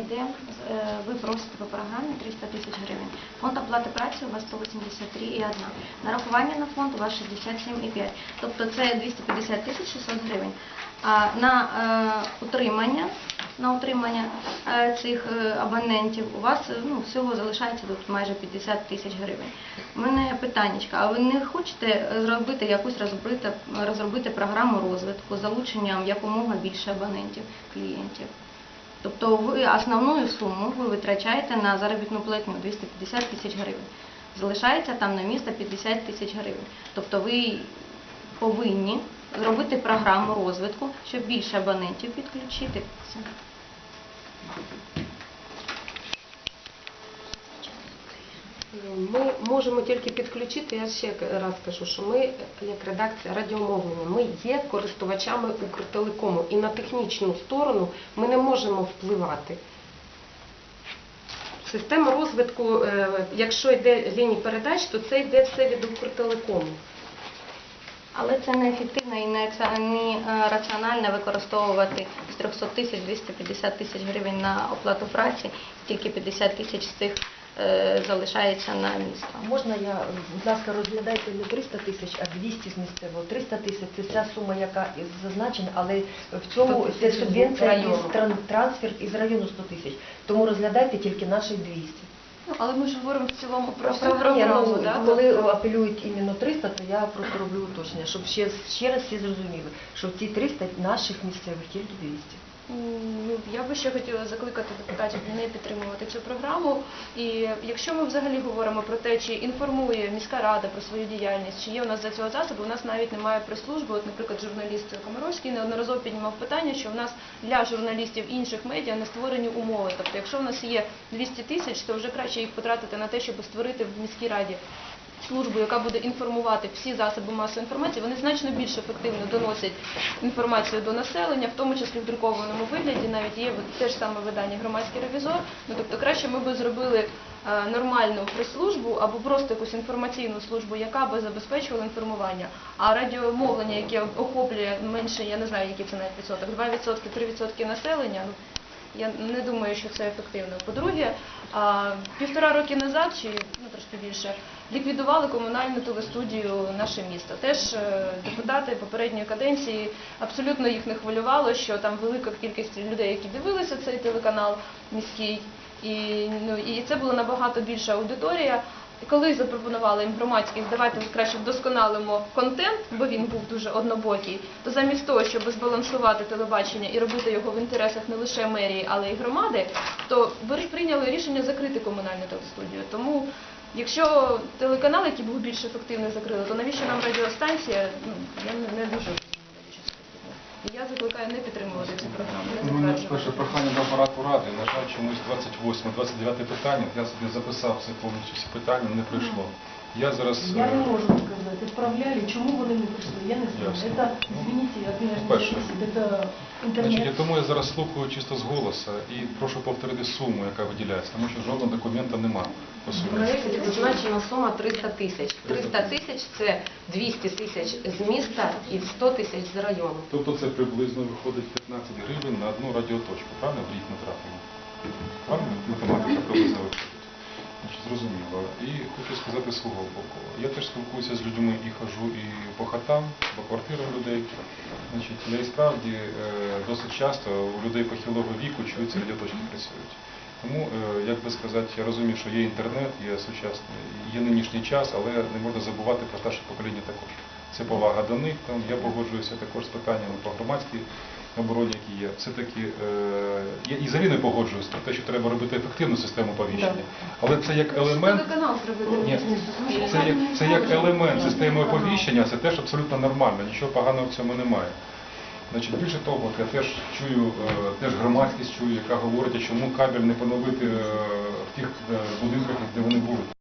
Йде, е, ви просите по програмі 300 тисяч гривень. Фонд оплати праці у вас 183,1. Нарахування на фонд у вас 67,5. Тобто це 250 тисяч 600 гривень. А на е, утримання, на утримання е, цих е, абонентів у вас е, ну, всього залишається тут майже 50 тисяч гривень. У мене питання, а ви не хочете зробити якусь розробити, розробити програму розвитку залученням якомога більше абонентів, клієнтів? Тобто ви основну суму ви витрачаєте на заробітну платню 250 тисяч гривень. Залишається там на місто 50 тисяч гривень. Тобто ви повинні зробити програму розвитку, щоб більше абонентів підключити. Ми можемо тільки підключити, я ще раз кажу, що ми, як редакція радіомовлення, ми є користувачами Укртелекому і на технічну сторону ми не можемо впливати. Система розвитку, е, якщо йде лінії передач, то це йде все від Укртелекому. Але це неефективно і не, не е, раціонально використовувати з 300 тисяч 250 тисяч гривень на оплату праці, тільки 50 тисяч з цих залишається на місто. Можна я, будь ласка, розглядайте не 300 тисяч, а 200 з місцевого. 300 тисяч це ця сума, яка зазначена, але в цьому це субвенція тран- трансфер із району 100 тисяч. Тому розглядайте тільки наших 200. Ну, але ми ж говоримо в цілому про програму, ну, да? коли апелюють іменно 300, то я просто роблю уточнення, щоб ще, ще раз всі зрозуміли, що в ці 300 наших місцевих тільки 200. Я би ще хотіла закликати депутатів не підтримувати цю програму. І якщо ми взагалі говоримо про те, чи інформує міська рада про свою діяльність, чи є у нас за цього засобу, у нас навіть немає прес-служби. От, наприклад, журналіст Комаровський неодноразово піднімав питання, що в нас для журналістів інших медіа не створені умови. Тобто, якщо в нас є 200 тисяч, то вже краще їх потратити на те, щоб створити в міській раді службу, яка буде інформувати всі засоби масової інформації, вони значно більш ефективно доносять інформацію до населення, в тому числі в друкованому вигляді. Навіть є те ж саме видання громадський ревізор. Ну тобто краще ми би зробили е, нормальну прес-службу або просто якусь інформаційну службу, яка би забезпечувала інформування. А радіомовлення, яке охоплює менше, я не знаю, який це навіть відсоток, 2%, 3% населення. Я не думаю, що це ефективно. По-друге, півтора роки назад, чи ну трошки більше, ліквідували комунальну телестудію наше місто. Теж е, депутати попередньої каденції абсолютно їх не хвилювало, що там велика кількість людей, які дивилися цей телеканал міський, і ну і це була набагато більша аудиторія. Коли запропонували їм громадськість, давайте краще вдосконалимо контент, бо він був дуже однобокий, то замість того, щоб збалансувати телебачення і робити його в інтересах не лише мерії, але й громади, то прийняли рішення закрити комунальну телестудію. Тому, якщо телеканал, який був більш ефективний, закрили, то навіщо нам радіостанція? Ну я не дуже розумію, навіщо це потрібно. І я закликаю не підтримувати цю програму, У мене перше прохання до апарату ради. На жаль, чомусь 28-29 питання. Я собі записав це повністю всі питання, не прийшло. Я зараз Я е, не можу сказати, відправляли, чому вони не прийшли, я не знаю. Ясно. Это, извините, меня не Перше. значить, тому я зараз слухаю чисто з голоса і прошу повторити суму, яка виділяється, тому що жодного документа немає по В сумі. проєкті зазначена сума 300 тисяч. 300 тисяч це 200 тисяч з міста і 100 тисяч з району. Тобто це приблизно виходить 15 гривень на одну радіоточку, правильно? В рік ми тратимо. Правильно? Математика приблизно виходить. Значить, зрозуміло. І хочу сказати свого боку. Я теж спілкуюся з людьми і хожу і по хатам, по квартирам людей. Значить, я і справді е, досить часто у людей похилого віку чуються радіоточки працюють. Тому, е, як би сказати, я розумію, що є інтернет, є сучасний, є нинішній час, але не можна забувати про старше покоління також. Це повага до них. Там я погоджуюся також з питаннями по громадській обороні, які є. Все-таки е, я і взагалі не погоджуюся про те, що треба робити ефективну систему повіщення. Але це як елемент. Ні, це як, це як елемент системи оповіщення, це теж абсолютно нормально, нічого поганого в цьому немає. Значить, більше того, от я теж чую, е, теж громадськість чую, яка говорить, чому кабель не поновити е, в тих е, будинках, де вони були.